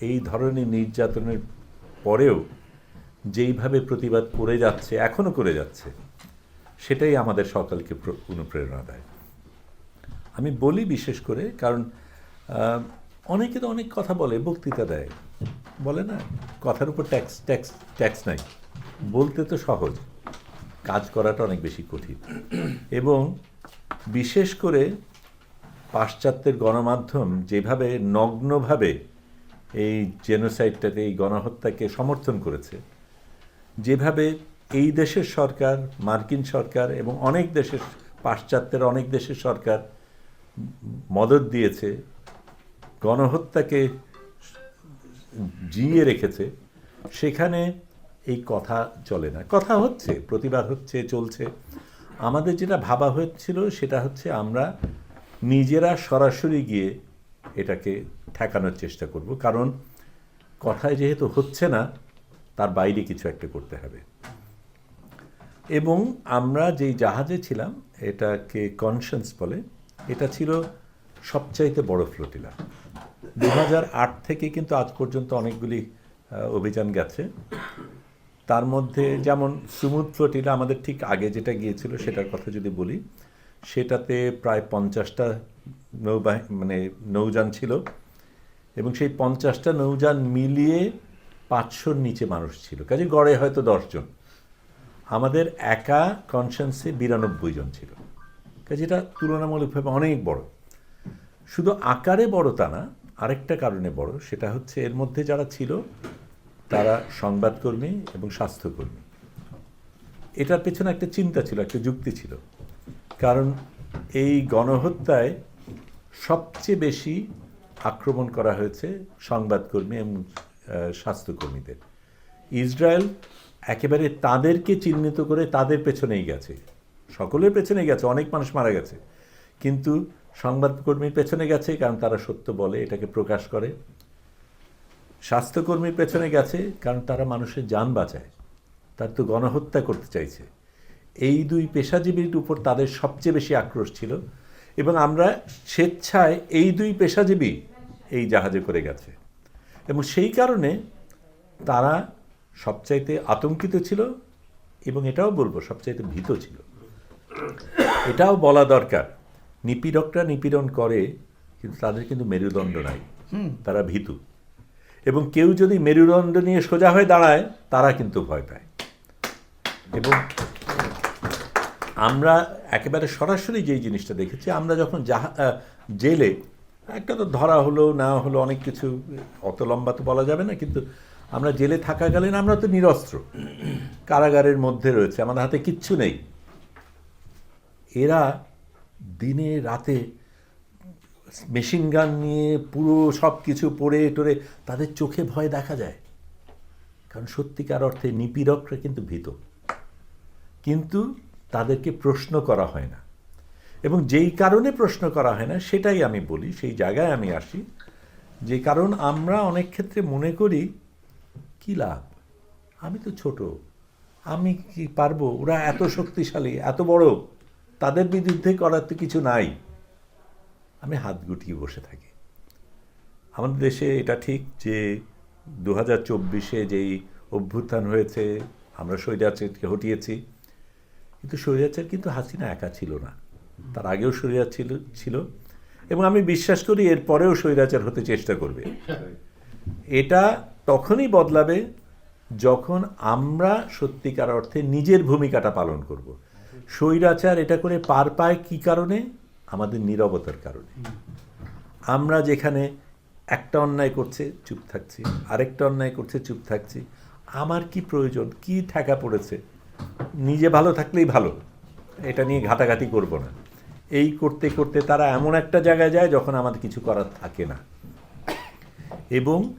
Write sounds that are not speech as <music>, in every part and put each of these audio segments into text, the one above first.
এই ধরনের নির্যাতনের পরেও যেইভাবে প্রতিবাদ করে যাচ্ছে, এখনও করে যাচ্ছে, সেটাই আমাদের সকলকে অনুপ্রেরণা দেয়। আমি বলি বিশেষ করে কারণ অনেকে তো অনেক কথা বলে, বক্তৃতা দেয়। বলে না, কথার উপর ট্যাক্স ট্যাক্স ট্যাক্স নাই। বলতে তো সহজ, কাজ করাটা অনেক বেশি কঠিন। এবং বিশেষ করে পাশ্চাত্যের গণমাধ্যম যেভাবে নগ্নভাবে এই জেনোসাইডটাকে এই গণহত্যাকে সমর্থন করেছে। যেভাবে এই দেশের সরকার, মার্কিন সরকার এবং অনেক দেশের পাশ্চাত্যের অনেক দেশের সরকার মদত দিয়েছে, গণহত্যাকে জিয়ে রেখেছে, সেখানে এই কথা চলে না। কথা হচ্ছে, প্রতিবাদ হচ্ছে, চলছে। আমাদের যেটা ভাবা হচ্ছিল সেটা হচ্ছে আমরা নিজেরা সরাসরি গিয়ে এটাকে ঠেকানোর চেষ্টা করব। কারণ কথায় যেহেতু হচ্ছে না, তার বাইরে কিছু একটা করতে হবে। এবং আমরা যেই জাহাজে ছিলাম, এটাকে কনসেন্স বলে, এটা ছিল সবচাইতে বড় ফ্লোটিলা দু থেকে কিন্তু আজ পর্যন্ত অনেকগুলি অভিযান গেছে। তার মধ্যে যেমন সুমুদ ফ্লোটিলা আমাদের ঠিক আগে যেটা গিয়েছিল সেটার কথা যদি বলি, সেটাতে প্রায় পঞ্চাশটা নৌবাহিনী মানে নৌযান ছিল। এবং সেই পঞ্চাশটা নৌযান মিলিয়ে পাঁচশোর নিচে মানুষ ছিল। কাজে গড়ে হয়তো দশজন। আমাদের একা কনসেন্সে বিরানব্বই জন ছিল। কাজে এটা তুলনামূলকভাবে অনেক বড়। শুধু আকারে বড় তা না, আরেকটা কারণে বড়, সেটা হচ্ছে এর মধ্যে যারা ছিল, তারা সংবাদকর্মী এবং স্বাস্থ্যকর্মী। এটার পেছনে একটা চিন্তা ছিল, একটা যুক্তি ছিল। কারণ এই গণহত্যায় সবচেয়ে বেশি আক্রমণ করা হয়েছে সংবাদকর্মী এবং স্বাস্থ্যকর্মীদের। ইসরায়েল একেবারে তাদেরকে চিহ্নিত করে তাদের পেছনেই গেছে। সকলের পেছনে গেছে, অনেক মানুষ মারা গেছে। কিন্তু সংবাদকর্মীর পেছনে গেছে কারণ তারা সত্য বলে, এটাকে প্রকাশ করে। স্বাস্থ্যকর্মীর পেছনে গেছে কারণ তারা মানুষের যান বাঁচায়। তার তো গণহত্যা করতে চাইছে। এই দুই পেশাজীবীর উপর তাদের সবচেয়ে বেশি আক্রোশ ছিল। এবং আমরা স্বেচ্ছায় এই দুই পেশাজীবী এই জাহাজে করে গেছে। এবং সেই কারণে তারা সবচাইতে আতঙ্কিত ছিল এবং এটাও বলব সবচাইতে ভীত ছিল। এটাও বলা দরকার। নিপীড়করা নিপীড়ন করে কিন্তু তাদের কিন্তু মেরুদণ্ড নাই। তারা ভীতু। এবং কেউ যদি মেরুদণ্ড নিয়ে সোজা হয়ে দাঁড়ায় তারা কিন্তু ভয় পায়। এবং আমরা একেবারে সরাসরি যেই জিনিসটা দেখেছি আমরা যখন জাহা জেলে একটা তো ধরা হলো, না হলো, অনেক কিছু, অত লম্বা তো বলা যাবে না, কিন্তু আমরা জেলে থাকাকালীন আমরা তো নিরস্ত্র। কারাগারের মধ্যে রয়েছে, আমাদের হাতে কিচ্ছু নেই। এরা দিনে, রাতে মেশিন গান নিয়ে পুরো সব কিছু পড়ে টরে তাদের চোখে ভয় দেখা যায়। কারণ সত্যিকার অর্থে নিপীড়করা কিন্তু ভীত। কিন্তু তাদেরকে প্রশ্ন করা হয় না। এবং যেই কারণে প্রশ্ন করা হয় না, সেটাই আমি বলি, সেই জায়গায় আমি আসি। যে কারণ আমরা অনেক ক্ষেত্রে মনে করি, কী লাভ? আমি তো ছোট। আমি কি পারব? ওরা এত শক্তিশালী, এত বড়। তাদের বিরুদ্ধে করার তো কিছু নাই। আমি হাত গুটিয়ে বসে থাকি। আমাদের দেশে এটা ঠিক যে দু হাজার চব্বিশে যেই অভ্যুত্থান হয়েছে, আমরা স্বৈরাচারকে হটিয়েছি। কিন্তু স্বৈরাচার কিন্তু হাসিনা একা ছিল না। তার আগেও স্বৈরাচার ছিল ছিল। এবং আমি বিশ্বাস করি এর পরেও স্বৈরাচার হতে চেষ্টা করবে। এটা তখনই বদলাবে যখন আমরা সত্যিকার অর্থে নিজের ভূমিকাটা পালন করব। স্বৈরাচার এটা করে পার পায় কি কারণে? আমাদের নীরবতার কারণে। আমরা যেখানে একটা অন্যায় করছে, চুপ থাকছি। আরেকটা অন্যায় করছে, চুপ থাকছি। আমার কি প্রয়োজন? কি ঠেকা পড়েছে? নিজে ভালো থাকলেই ভালো। এটা নিয়ে ঘাটাঘাটি করব না। এই করতে করতে তারা এমন একটা জায়গায় যায় যখন আমাদের কিছু করার থাকে না। এবং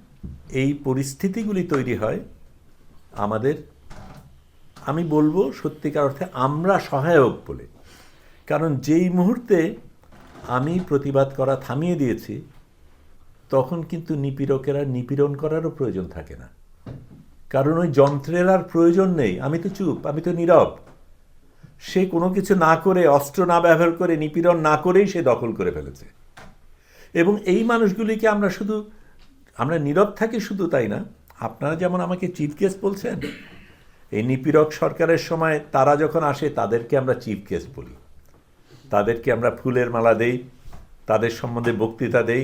এই পরিস্থিতিগুলি তৈরি হয় আমাদের, আমি বলব সত্যিকার অর্থে আমরা সহায়ক বলে। কারণ যেই মুহূর্তে আমি প্রতিবাদ করা থামিয়ে দিয়েছি, তখন কিন্তু নিপীড়কেরা নিপীড়ন করারও প্রয়োজন থাকে না। কারণ ওই যন্ত্রের আর প্রয়োজন নেই। আমি তো চুপ, আমি তো নীরব। সে কোনো কিছু না করে, অস্ত্র না ব্যবহার করে, নিপীড়ন না করেই সে দখল করে ফেলেছে। এবং এই মানুষগুলিকে আমরা শুধু, আমরা নীরব থাকি শুধু তাই না? আপনারা যেমন আমাকে চিফ গেস্ট বলছেন, এই নিপীড়ক সরকারের সময় তারা যখন আসে, তাদেরকে আমরা চিফ গেস্ট বলি। তাদেরকে আমরা ফুলের মালা দেই, তাদের সম্বন্ধে বক্তৃতা দেই।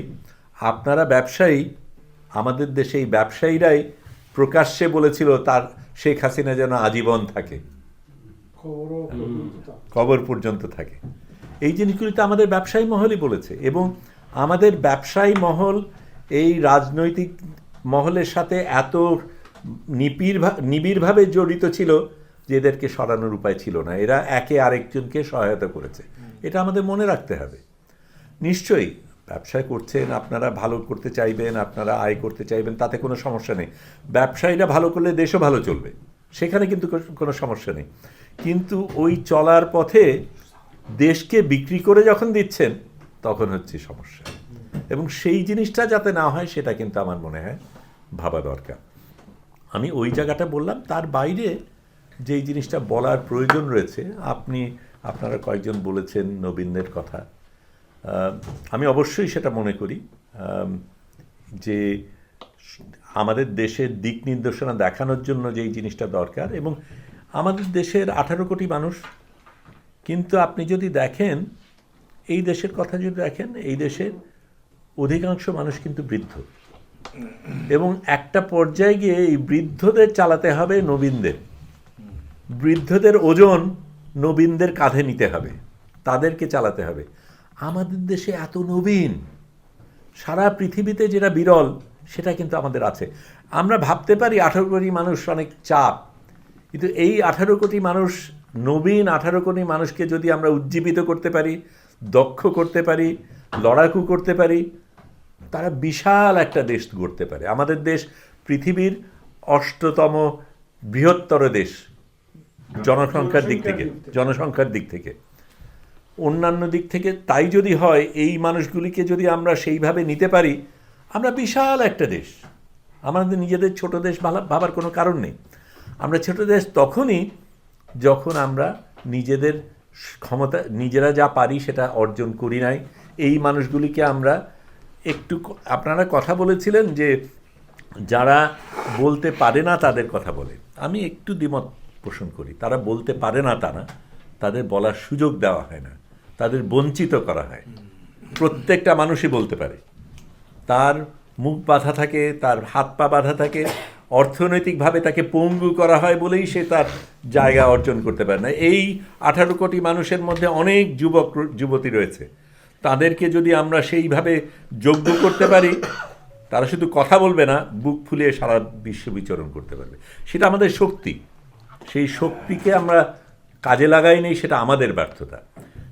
আপনারা ব্যবসায়ী, আমাদের দেশে এই ব্যবসায়ীরাই প্রকাশ্যে বলেছিল তার, শেখ হাসিনা যেন আজীবন থাকে। কবর পর্যন্ত থাকে। এই জিনিসগুলি তো আমাদের ব্যবসায়ী মহলই বলেছে এবং আমাদের ব্যবসায়ী মহল এই রাজনৈতিক মহলের সাথে এত নিবিড় নিবিড়ভাবে জড়িত ছিল যে এদেরকে সরানোর উপায় ছিল না। এরা একে আরেকজনকে সহায়তা করেছে। এটা আমাদের মনে রাখতে হবে। নিশ্চয়ই ব্যবসা করছেন আপনারা ভালো করতে চাইবেন আপনারা আয় করতে চাইবেন তাতে কোনো সমস্যা নেই। ব্যবসায়ীরা ভালো করলে দেশও ভালো চলবে। সেখানে কিন্তু কোনো সমস্যা নেই। কিন্তু ওই চলার পথে দেশকে বিক্রি করে যখন দিচ্ছেন, তখন হচ্ছে সমস্যা। এবং সেই জিনিসটা যাতে না হয়, সেটা কিন্তু আমার মনে হয় ভাবা দরকার। আমি ওই জায়গাটা বললাম, তার বাইরে যেই জিনিসটা বলার প্রয়োজন রয়েছে, আপনি, আপনারা কয়েকজন বলেছেন নবীনদের কথা। আমি অবশ্যই সেটা মনে করি যে আমাদের দেশের দিক নির্দেশনা দেখানোর জন্য যেই জিনিসটা দরকার এবং আমাদের দেশের আঠারো কোটি মানুষ, কিন্তু আপনি যদি দেখেন, এই দেশের কথা যদি দেখেন, এই দেশের অধিকাংশ মানুষ কিন্তু বৃদ্ধ। এবং একটা পর্যায়ে গিয়ে এই বৃদ্ধদের চালাতে হবে নবীনদের। বৃদ্ধদের ওজন নবীনদের কাঁধে নিতে হবে, তাদেরকে চালাতে হবে। আমাদের দেশে এত নবীন, সারা পৃথিবীতে যেটা বিরল, সেটা কিন্তু আমাদের আছে। আমরা ভাবতে পারি আঠারো কোটি মানুষ অনেক চাপ কিন্তু এই আঠারো কোটি মানুষ, নবীন আঠারো কোটি মানুষকে যদি আমরা উজ্জীবিত করতে পারি, দক্ষ করতে পারি, লড়াকু করতে পারি, তারা বিশাল একটা দেশ গড়তে পারে। আমাদের দেশ পৃথিবীর অষ্টতম বৃহত্তর দেশ জনসংখ্যার দিক থেকে, জনসংখ্যার দিক থেকে। অন্যান্য দিক থেকে তাই যদি হয়, এই মানুষগুলিকে যদি আমরা সেইভাবে নিতে পারি, আমরা বিশাল একটা দেশ। আমাদের নিজেদের ছোট দেশ ভাবার কোনো কারণ নেই। আমরা ছোট দেশ তখনই যখন আমরা নিজেদের ক্ষমতা, নিজেরা যা পারি সেটা অর্জন করি নাই। এই মানুষগুলিকে আমরা একটু আপনারা কথা বলেছিলেন যে যারা বলতে পারে না তাদের কথা বলে। আমি একটু দ্বিমত পোষণ করি। তারা বলতে পারে না তা না, তাদের বলার সুযোগ দেওয়া হয় না, তাদের বঞ্চিত করা হয়। প্রত্যেকটা মানুষই বলতে পারে। তার মুখ বাঁধা থাকে, তার হাত পা বাঁধা থাকে অর্থনৈতিকভাবে তাকে পঙ্গু করা হয় বলেই সে তার জায়গা অর্জন করতে পারে না। এই আঠারো কোটি মানুষের মধ্যে অনেক যুবক, যুবতী রয়েছে। তাদেরকে যদি আমরা সেইভাবে যোগ্য করতে পারি, তারা শুধু কথা বলবে না, বুক ফুলিয়ে সারা বিশ্ব বিচরণ করতে পারবে। সেটা আমাদের শক্তি। সেই শক্তিকে আমরা কাজে লাগাই নেই, সেটা আমাদের ব্যর্থতা।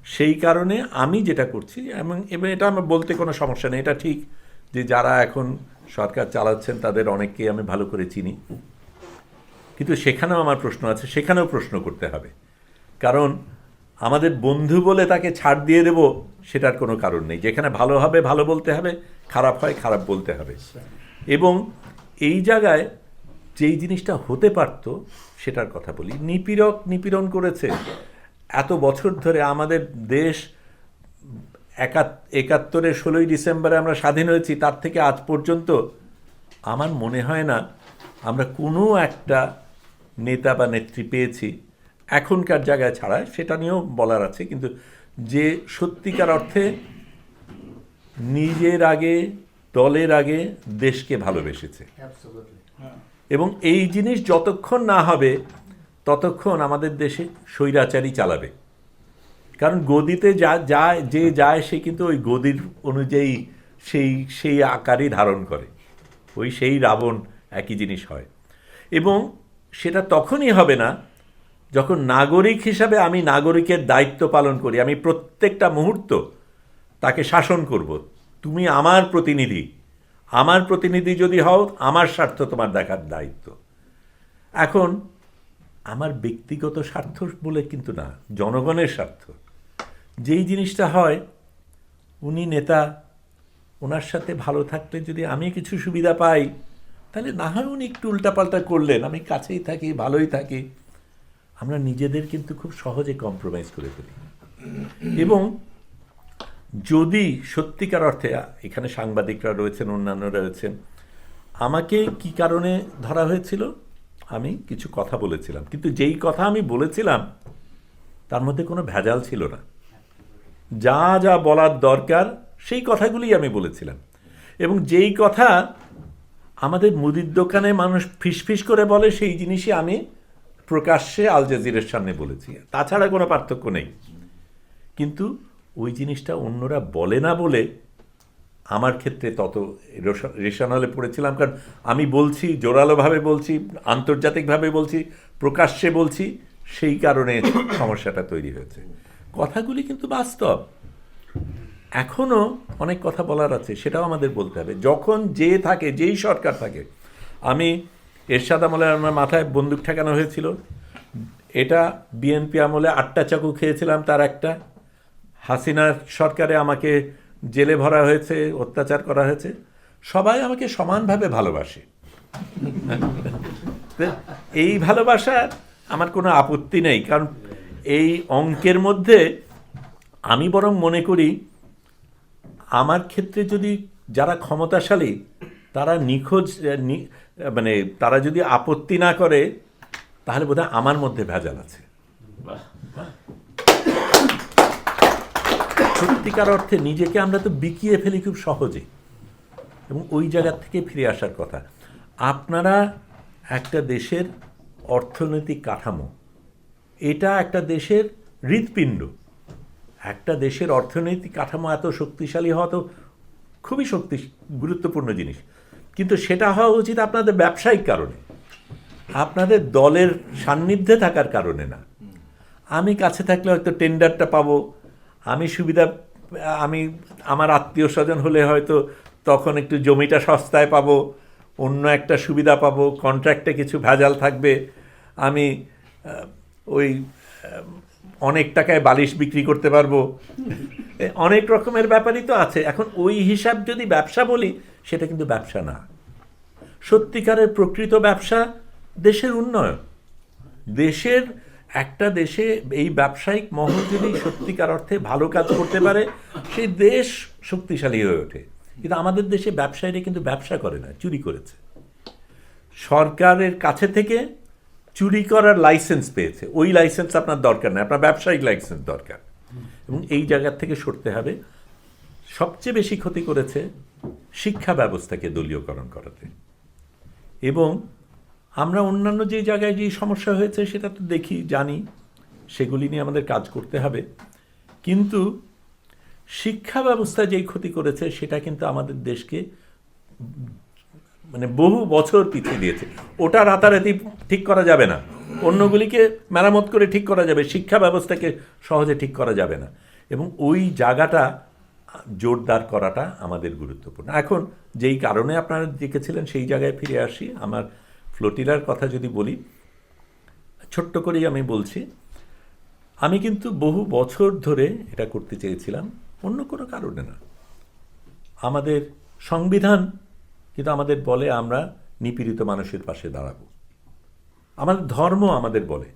সেই কারণে আমি যেটা করছি, এবং এবং এটা আমার বলতে কোনো সমস্যা নেই, এটা ঠিক যে যারা এখন সরকার চালাচ্ছেন, তাদের অনেককেই আমি ভালো করে চিনি। কিন্তু সেখানেও আমার প্রশ্ন আছে, সেখানেও প্রশ্ন করতে হবে। কারণ আমাদের বন্ধু বলে তাকে ছাড় দিয়ে দেব, সেটার কোনো কারণ নেই। যেখানে ভালো হবে, ভালো বলতে হবে, খারাপ হয়, খারাপ বলতে হবে। এবং এই জায়গায় যেই জিনিসটা হতে পারতো, সেটার কথা বলি। নিপীড়ক নিপীড়ন করেছে। এত বছর ধরে আমাদের দেশ একাত একাত্তরের ষোলোই ডিসেম্বরে আমরা স্বাধীন হয়েছি তার থেকে আজ পর্যন্ত আমার মনে হয় না আমরা কোনো একটা নেতা বা নেত্রী পেয়েছি এখনকার জায়গায় ছাড়ায় সেটা নিয়েও বলার আছে কিন্তু যে সত্যিকার অর্থে নিজের আগে দলের আগে দেশকে ভালোবেসেছে। এবং এই জিনিস যতক্ষণ না হবে ততক্ষণ আমাদের দেশে স্বৈরাচারী চালাবে। কারণ গদিতে যা যায় যে যায় সে কিন্তু ওই গদির অনুযায়ী সেই সেই আকারই ধারণ করে। ওই সেই রাবণ একই জিনিস হয়। এবং সেটা তখনই হবে না যখন নাগরিক হিসাবে আমি নাগরিকের দায়িত্ব পালন করি। আমি প্রত্যেকটা মুহূর্ত তাকে শাসন করব। তুমি আমার প্রতিনিধি। আমার প্রতিনিধি যদি হও, আমার স্বার্থ তোমার দেখার দায়িত্ব। এখন আমার ব্যক্তিগত স্বার্থ বলে কিন্তু না, জনগণের স্বার্থ। যেই জিনিসটা হয়, উনি নেতা, ওনার সাথে ভালো থাকলে যদি আমি কিছু সুবিধা পাই, তাহলে না হয় উনি একটু উল্টাপাল্টা করলেন, আমি কাছেই থাকি, ভালোই থাকি। আমরা নিজেদের কিন্তু খুব সহজে কম্প্রোমাইজ করে ফেলি। এবং যদি সত্যিকার অর্থে, এখানে সাংবাদিকরা রয়েছেন, অন্যান্যরা রয়েছেন, আমাকে কি কারণে ধরা হয়েছিল? আমি কিছু কথা বলেছিলাম। কিন্তু যেই কথা আমি বলেছিলাম, তার মধ্যে কোনো ভেজাল ছিল না। যা যা বলার দরকার, সেই কথাগুলি আমি বলেছিলাম। এবং যেই কথা আমাদের মুদির দোকানে মানুষ ফিসফিস করে বলে, সেই জিনিসই আমি প্রকাশ্যে আল জাজিরের সামনে বলেছি। তাছাড়া কোনো পার্থক্য নেই। কিন্তু ওই জিনিসটা অন্যরা বলে না বলে আমার ক্ষেত্রে তত রোশা- রেশানলে পড়েছিলাম। কারণ আমি বলছি, জোরালোভাবে বলছি, আন্তর্জাতিকভাবে বলছি, প্রকাশ্যে বলছি, সেই কারণে সমস্যাটা তৈরি হয়েছে। কথাগুলি কিন্তু বাস্তব। এখনও অনেক কথা বলার আছে, সেটাও আমাদের বলতে হবে। যখন যে থাকে, যেই সরকার থাকে, আমি এরশাদ আমলে আমার মাথায় বন্দুক ঠেকানো হয়েছিল। এটা বিএনপি আমলে আটটা চাকু খেয়েছিলাম, তার একটা। হাসিনা সরকারে আমাকে জেলে ভরা হয়েছে, অত্যাচার করা হয়েছে। সবাই আমাকে সমানভাবে ভালোবাসে। <laughs> এই ভালোবাসা আমার কোনো আপত্তি নেই, কারণ এই অঙ্কের মধ্যে আমি বরং মনে করি, আমার ক্ষেত্রে যদি যারা ক্ষমতাশালী, তারা নিখোঁজ মানে তারা যদি আপত্তি না করে, তাহলে বোধহয় আমার মধ্যে ভেজাল আছে। সত্যিকার অর্থে নিজেকে আমরা তো বিকিয়ে ফেলি খুব সহজে, এবং ওই জায়গার থেকে ফিরে আসার কথা। আপনারা একটা দেশের অর্থনৈতিক কাঠামো এটা একটা দেশের হৃৎপিণ্ড। একটা দেশের অর্থনৈতিক কাঠামো এত শক্তিশালী হওয়া তো খুবই শক্তি, গুরুত্বপূর্ণ জিনিস। কিন্তু সেটা হওয়া উচিত আপনাদের ব্যবসায়িক কারণে। আপনাদের দলের সান্নিধ্যে থাকার কারণে না। আমি কাছে থাকলে হয়তো টেন্ডারটা পাবো। আমি সুবিধা, আমি, আমার আত্মীয় স্বজন হলে হয়তো তখন একটু জমিটা সস্তায় পাবো, অন্য একটা সুবিধা পাবো কন্ট্রাক্টে কিছু ভেজাল থাকবে। আমি ওই অনেক টাকায় বালিশ বিক্রি করতে পারব। অনেক রকমের ব্যাপারই তো আছে। এখন ওই হিসাব যদি ব্যবসা বলি, সেটা কিন্তু ব্যবসা না। সত্যিকারের প্রকৃত ব্যবসা দেশের উন্নয়ন। দেশের, একটা দেশে এই ব্যবসায়িক মহল যদি সত্যিকার অর্থে ভালো কাজ করতে পারে, সেই দেশ শক্তিশালী হয়ে ওঠে। কিন্তু আমাদের দেশে ব্যবসায়ীরা কিন্তু ব্যবসা করে না, চুরি করেছে। সরকারের কাছে থেকে চুরি করার লাইসেন্স পেয়েছে। ওই লাইসেন্স আপনার দরকার নেই, আপনার ব্যবসায়িক লাইসেন্স দরকার। এবং এই জায়গার থেকে সরতে হবে। সবচেয়ে বেশি ক্ষতি করেছে শিক্ষা ব্যবস্থাকে দলীয়করণ করাতে। এবং আমরা অন্যান্য যে জায়গায় যে সমস্যা হয়েছে সেটা তো দেখি, জানি, সেগুলি নিয়ে আমাদের কাজ করতে হবে। কিন্তু শিক্ষা ব্যবস্থা যেই ক্ষতি করেছে, সেটা কিন্তু আমাদের দেশকে মানে বহু বছর পিছিয়ে দিয়েছে। ওটা রাতারাতি ঠিক করা যাবে না। অন্যগুলিকে মেরামত করে ঠিক করা যাবে, শিক্ষা ব্যবস্থাকে সহজে ঠিক করা যাবে না। এবং ওই জায়গাটা জোরদার করাটা আমাদের গুরুত্বপূর্ণ। এখন যেই কারণে আপনারা দেখেছিলেন সেই জায়গায় ফিরে আসি। আমার ফ্লোটিলার কথা যদি বলি, ছোট্ট করেই আমি বলছি, আমি কিন্তু বহু বছর ধরে এটা করতে চেয়েছিলাম, অন্য কোনো কারণে না। আমাদের সংবিধান কিন্তু আমাদের বলে আমরা নিপীড়িত মানুষের পাশে দাঁড়াবো। আমাদের ধর্ম আমাদের বলে।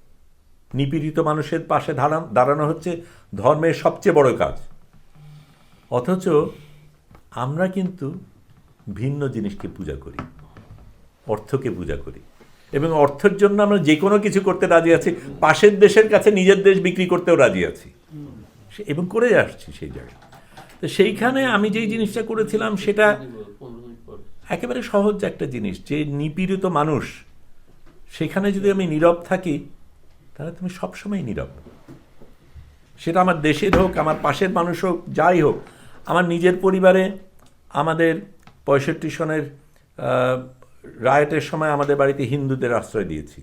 নিপীড়িত মানুষের পাশে দাঁড়ানো দাঁড়ানো হচ্ছে ধর্মের সবচেয়ে বড় কাজ। অথচ আমরা কিন্তু ভিন্ন জিনিসকে পূজা করি, অর্থকে পূজা করি এবং অর্থের জন্য আমরা যে কোনো কিছু করতে রাজি আছি, পাশের দেশের কাছে নিজের দেশ বিক্রি করতেও রাজি আছি। এবং করে আসছি সেই জায়গায়। তো সেইখানে আমি যেই জিনিসটা করেছিলাম সেটা একেবারে সহজ একটা জিনিস, যে নিপীড়িত মানুষ, সেখানে যদি আমি নীরব থাকি, তাহলে তুমি সবসময় নীরব। সেটা আমার দেশের হোক, আমার পাশের মানুষ হোক, যাই হোক, আমার নিজের পরিবারে, আমাদের পঁয়ষট্টি সনের রায়টের সময় আমাদের বাড়িতে হিন্দুদের আশ্রয় দিয়েছি।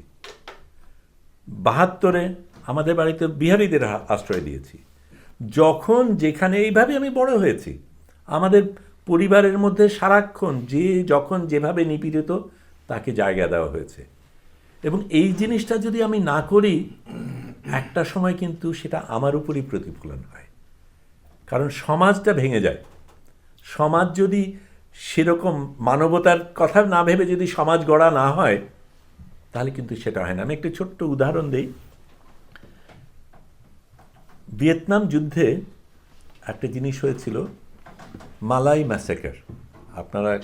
বাহাত্তরে আমাদের বাড়িতে বিহারীদের আশ্রয় দিয়েছি। যখন যেখানে এইভাবে আমি বড় হয়েছি, আমাদের পরিবারের মধ্যে সারাক্ষণ যে যখন যেভাবে নিপীড়িত, তাকে জায়গা দেওয়া হয়েছে। এবং এই জিনিসটা যদি আমি না করি, একটা সময় কিন্তু সেটা আমার উপরই প্রতিফলন হয়। কারণ সমাজটা ভেঙে যায়। সমাজ যদি সেরকম মানবতার কথা না ভেবে যদি সমাজ গড়া না হয়, তাহলে কিন্তু সেটা হয় না। আমি একটা ছোট্ট উদাহরণ দিই। ভিয়েতনাম যুদ্ধে একটা জিনিস হয়েছিল। মালাই ম্যাসেকার আপনারা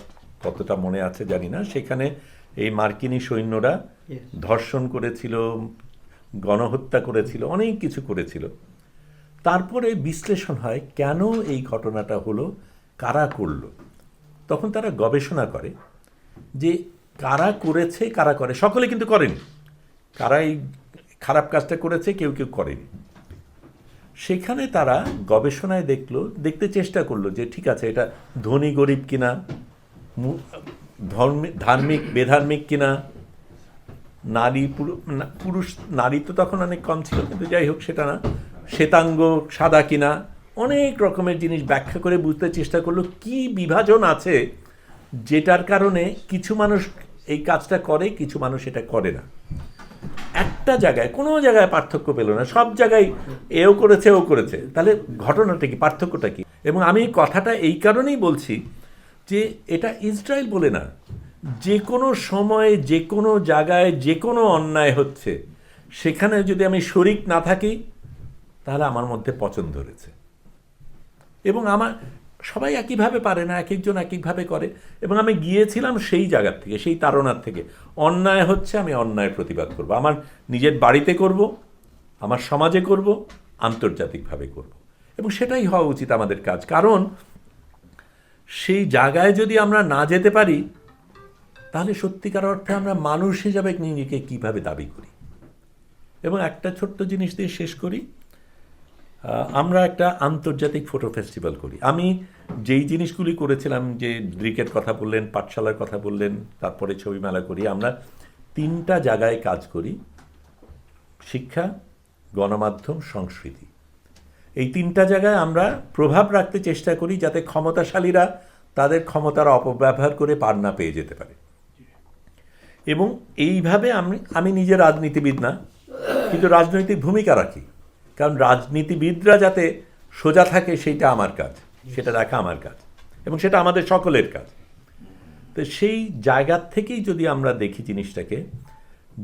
কতটা মনে আছে জানি না। সেখানে এই মার্কিনী সৈন্যরা ধর্ষণ করেছিল গণহত্যা করেছিল অনেক কিছু করেছিল। তারপরে বিশ্লেষণ হয় কেন এই ঘটনাটা হলো কারা করল? তখন তারা গবেষণা করে যে কারা করেছে কারা করে। সকলে কিন্তু করেনি। কারা এই খারাপ কাজটা করেছে কেউ কেউ করেনি। সেখানে তারা গবেষণায় দেখল, দেখতে চেষ্টা করল যে, ঠিক আছে, এটা ধনী গরিব কিনা? ধার্মিক, বেধার্মিক কিনা? নারী, পুরু- পুরুষ, নারী তো তখন অনেক কম ছিল, কিন্তু যাই হোক, সেটা না। শ্বেতাঙ্গ, সাদা কিনা? অনেক রকমের জিনিস ব্যাখ্যা করে বুঝতে চেষ্টা করল, কি বিভাজন আছে যেটার কারণে কিছু মানুষ এই কাজটা করে, কিছু মানুষ এটা করে না? একটা জায়গায়, কোনো জায়গায় পার্থক্য পেল না, সব জায়গায় এও করেছে, ও করেছে। তাহলে ঘটনাটা কি, পার্থক্যটা কি? এবং আমি কথাটা এই কারণেই বলছি যে এটা ইসরায়েল বলে না, যে কোনো সময়ে, যে কোনো জায়গায়, যে কোনো অন্যায় হচ্ছে, সেখানে যদি আমি শরিক না থাকি, তাহলে আমার মধ্যে পছন্দ ধরেছে। এবং আমার সবাই একইভাবে পারে না এক একজন এক একভাবে করে। এবং আমি গিয়েছিলাম সেই জায়গার থেকে, সেই তাড়নার থেকে। অন্যায় হচ্ছে, আমি অন্যায়ের প্রতিবাদ করব। আমার নিজের বাড়িতে করব, আমার সমাজে করব, আন্তর্জাতিকভাবে করব। এবং সেটাই হওয়া উচিত আমাদের কাজ। কারণ সেই জায়গায় যদি আমরা না যেতে পারি, তাহলে সত্যিকার অর্থে আমরা মানুষ হিসাবে নিজেকে কীভাবে দাবি করি? এবং একটা ছোট্ট জিনিস দিয়ে শেষ করি। আমরা একটা আন্তর্জাতিক ফটো ফেস্টিভ্যাল করি। আমি যেই জিনিসগুলি করেছিলাম, যে ব্রিকের কথা বললেন, পাঠশালার কথা বললেন, তারপরে ছবি মেলা করি, আমরা তিনটা জায়গায় কাজ করি, শিক্ষা, গণমাধ্যম, সংস্কৃতি। এই তিনটা জায়গায় আমরা প্রভাব রাখতে চেষ্টা করি যাতে ক্ষমতাশালীরা তাদের ক্ষমতার অপব্যবহার করে পার না পেয়ে যেতে পারে। এবং এইভাবে আমি আমি নিজে রাজনীতিবিদ না, কিন্তু রাজনৈতিক ভূমিকা রাখি। কারণ রাজনীতিবিদরা যাতে সোজা থাকে, সেইটা আমার কাজ, সেটা রাখা আমার কাজ, এবং সেটা আমাদের সকলের কাজ। তো সেই জায়গার থেকেই যদি আমরা দেখি জিনিসটাকে,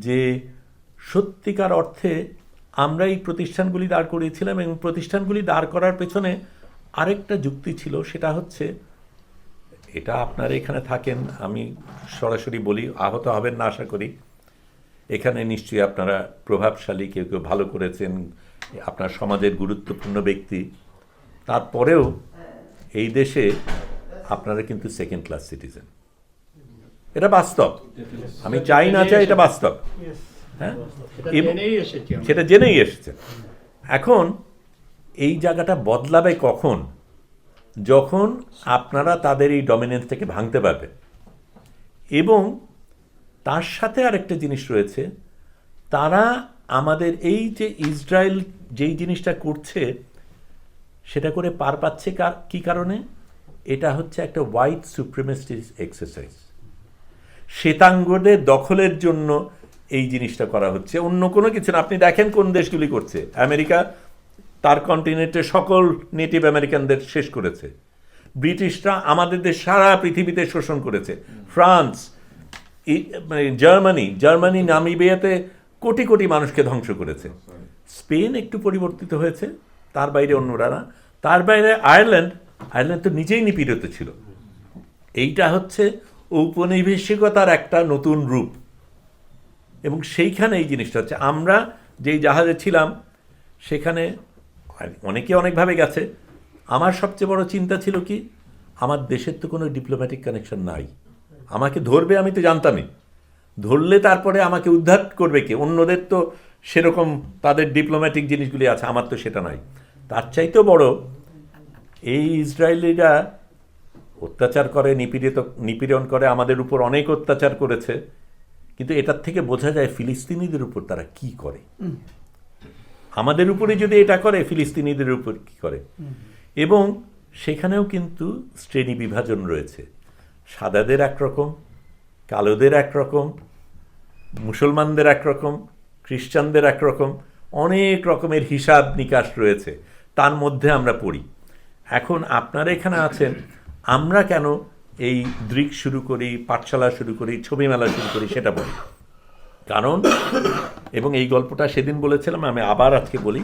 যে সত্যিকার অর্থে আমরা এই প্রতিষ্ঠানগুলি দাঁড় করিয়েছিলাম এবং প্রতিষ্ঠানগুলি দাঁড় করার পেছনে আরেকটা যুক্তি ছিল, সেটা হচ্ছে এটা আপনারা এখানে থাকেন, আমি সরাসরি বলি, আহত হবেন না আশা করি। এখানে নিশ্চয়ই আপনারা প্রভাবশালী, কেউ কেউ ভালো করেছেন আপনার সমাজের গুরুত্বপূর্ণ ব্যক্তি। তারপরেও এই দেশে আপনারা কিন্তু সেকেন্ড ক্লাস সিটিজেন এটা বাস্তব। আমি চাই না চাই এটা বাস্তব। হ্যাঁ। সেটা জেনেই এসেছে। এখন এই জায়গাটা বদলাবে কখন? যখন আপনারা তাদের এই ডমিনেন্স থেকে ভাঙতে পারবেন। এবং তার সাথে আরেকটা জিনিস রয়েছে তারা আমাদের এই যে ইসরায়েল যেই জিনিসটা করছে, সেটা করে পার পাচ্ছে কার- কি কারণে? এটা হচ্ছে একটা হোয়াইট সুপ্রিমেস্টিস এক্সারসাইজ শ্বেতাঙ্গদের দখলের জন্য এই জিনিসটা করা হচ্ছে। অন্য কোনো কিছু না। আপনি দেখেন কোন দেশগুলি করছে। আমেরিকা তার কন্টিনেন্টের সকল নেটিভ আমেরিকানদের শেষ করেছে। ব্রিটিশরা আমাদের দেশ সারা পৃথিবীতে শোষণ করেছে। ফ্রান্স মানে জার্মানি জার্মানি নামিবিয়াতে কোটি কোটি মানুষকে ধ্বংস করেছে। স্পেন একটু পরিবর্তিত হয়েছে তার বাইরে অন্যরা না তার বাইরে আয়ারল্যান্ড আয়ারল্যান্ড তো নিজেই নিপীড়িত ছিল। এইটা হচ্ছে ঔপনিবেশিকতার একটা নতুন রূপ। এবং সেইখানে এই জিনিসটা হচ্ছে আমরা যেই জাহাজে ছিলাম সেখানে অনেকে অনেকভাবে গেছে। আমার সবচেয়ে বড় চিন্তা ছিল কি আমার দেশের তো কোনো ডিপ্লোম্যাটিক কানেকশন নাই। আমাকে ধরবে আমি তো জানতামই। ধরলে তারপরে আমাকে উদ্ধার করবে কে? অন্যদের তো সেরকম তাদের ডিপ্লোম্যাটিক জিনিসগুলি আছে আমার তো সেটা নয়। তার চাইতেও বড় এই ইসরায়েলিরা অত্যাচার করে নিপীড়িত নিপীড়ন করে আমাদের উপর অনেক অত্যাচার করেছে। কিন্তু এটার থেকে বোঝা যায় ফিলিস্তিনিদের উপর তারা কি করে। আমাদের উপরে যদি এটা করে ফিলিস্তিনিদের উপর কি করে? এবং সেখানেও কিন্তু শ্রেণি বিভাজন রয়েছে। সাদাদের একরকম কালোদের একরকম মুসলমানদের একরকম, খ্রিস্টানদের একরকম, অনেক রকমের হিসাব নিকাশ রয়েছে। তার মধ্যে আমরা পড়ি। এখন আপনারা এখানে আছেন, আমরা কেন এই দৃক শুরু করি, পাঠশালা শুরু করি, ছবি মেলা শুরু করি সেটা বলি। কারণ, এবং এই গল্পটা সেদিন বলেছিলাম, আমি আবার আজকে বলি,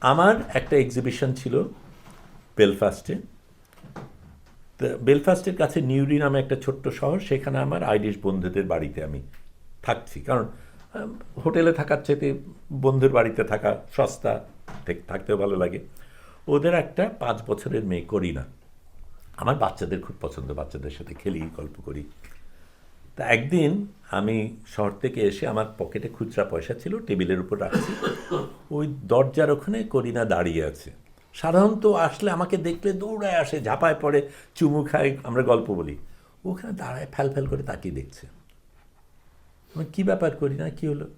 আমার একটা এক্সিবিশন ছিল বেলফাস্টে বেলফাস্টের কাছে নিউরি নামে একটা ছোট্ট শহর, সেখানে আমার আইরিশ বন্ধুদের বাড়িতে আমি থাকছি। কারণ হোটেলে থাকার চাইতে বন্ধুর বাড়িতে থাকা সস্তা, থাক- থাকতেও ভালো লাগে। ওদের একটা পাঁচ বছরের মেয়ে করি না আমার বাচ্চাদের খুব পছন্দ, বাচ্চাদের সাথে খেলি, গল্প করি। তা একদিন আমি শহর থেকে এসে আমার পকেটে খুচরা পয়সা ছিল, টেবিলের উপর রাখছি। ওই দরজার ওখানে করিনা দাঁড়িয়ে আছে। সাধারণত আসলে আমাকে দেখলে দৌড়ায় আসে, ঝাঁপায় পড়ে, চুমু খায়, আমরা গল্প বলি। ওখানে দাঁড়ায় ফ্যাল ফ্যাল করে তাকিয়ে দেখছে। আমি কী ব্যাপার করি না? কী হলো?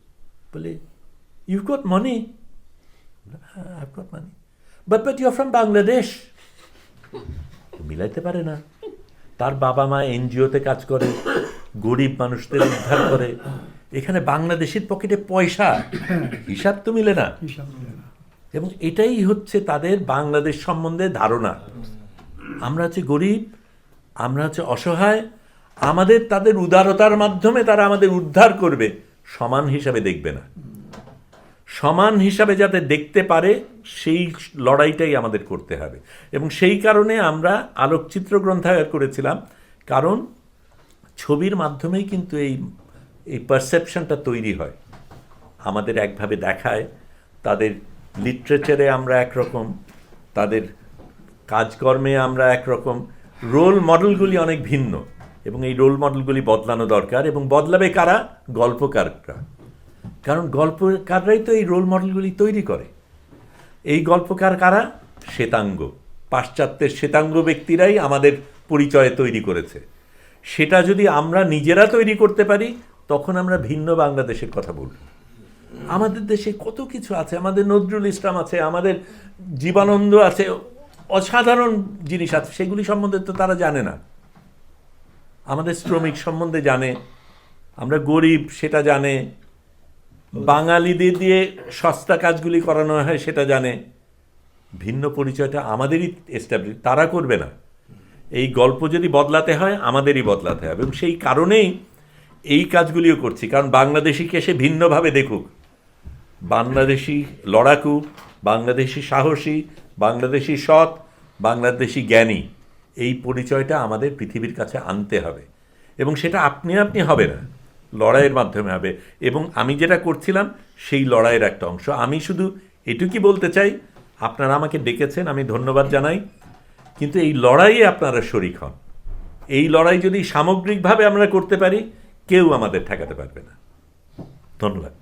বলে ইউ গট মানি হ্যাঁ I got money but but you from Bangladesh মিলাইতে পারে না। তার বাবা মা এনজিওতে কাজ করে গরিব মানুষদের উদ্ধার করে। এখানে বাংলাদেশের পকেটে পয়সা। হিসাব তো মিলে না। মিলে না। এবং এটাই হচ্ছে তাদের বাংলাদেশ সম্বন্ধে ধারণা। আমরা হচ্ছে গরিব আমরা হচ্ছে অসহায় আমাদের তাদের উদারতার মাধ্যমে তারা আমাদের উদ্ধার করবে। সমান হিসাবে দেখবে না। সমান হিসাবে যাতে দেখতে পারে, সেই লড়াইটাই আমাদের করতে হবে। এবং সেই কারণে আমরা আলোকচিত্র গ্রন্থাগার করেছিলাম। কারণ ছবির মাধ্যমেই কিন্তু এই এই পারসেপশনটা তৈরি হয়। আমাদের একভাবে দেখায়। তাদের লিটারেচারে আমরা একরকম। তাদের কাজকর্মে আমরা একরকম। রোল মডেলগুলি অনেক ভিন্ন। এবং এই রোল মডেলগুলি বদলানো দরকার এবং বদলাবে কারা? গল্পকাররা। কারণ গল্পকাররাই তো এই রোল মডেলগুলি তৈরি করে। এই গল্পকার কারা? শ্বেতাঙ্গ। পাশ্চাত্যের শ্বেতাঙ্গ ব্যক্তিরাই আমাদের পরিচয় তৈরি করেছে। সেটা যদি আমরা নিজেরা তৈরি করতে পারি, তখন আমরা ভিন্ন বাংলাদেশের কথা বলব। আমাদের দেশে কত কিছু আছে, আমাদের নজরুল ইসলাম আছে, আমাদের জীবানন্দ আছে, অসাধারণ জিনিস আছে, সেগুলি সম্বন্ধে তো তারা জানে না। আমাদের শ্রমিক সম্বন্ধে জানে, আমরা গরিব, সেটা জানে। বাঙালিদের দিয়ে সস্তা কাজগুলি করানো হয়, সেটা জানে। ভিন্ন পরিচয়টা আমাদেরই এস্টাবলিশ তারা করবে না। এই গল্প যদি বদলাতে হয়, আমাদেরই বদলাতে হবে। এবং সেই কারণেই এই কাজগুলিও করছি। কারণ বাংলাদেশিকে সে ভিন্নভাবে দেখুক। বাংলাদেশি লড়াকু, বাংলাদেশি সাহসী, বাংলাদেশি সৎ, বাংলাদেশি জ্ঞানী। এই পরিচয়টা আমাদের পৃথিবীর কাছে আনতে হবে। এবং সেটা আপনি আপনি হবে না, লড়াইয়ের মাধ্যমে হবে। এবং আমি যেটা করছিলাম, সেই লড়াইয়ের একটা অংশ। আমি শুধু এটুকুই বলতে চাই, আপনারা আমাকে ডেকেছেন, আমি ধন্যবাদ জানাই। কিন্তু এই লড়াইয়ে আপনারা শরিক হন। এই লড়াই যদি সামগ্রিকভাবে আমরা করতে পারি, কেউ আমাদের ঠেকাতে পারবে না। ধন্যবাদ।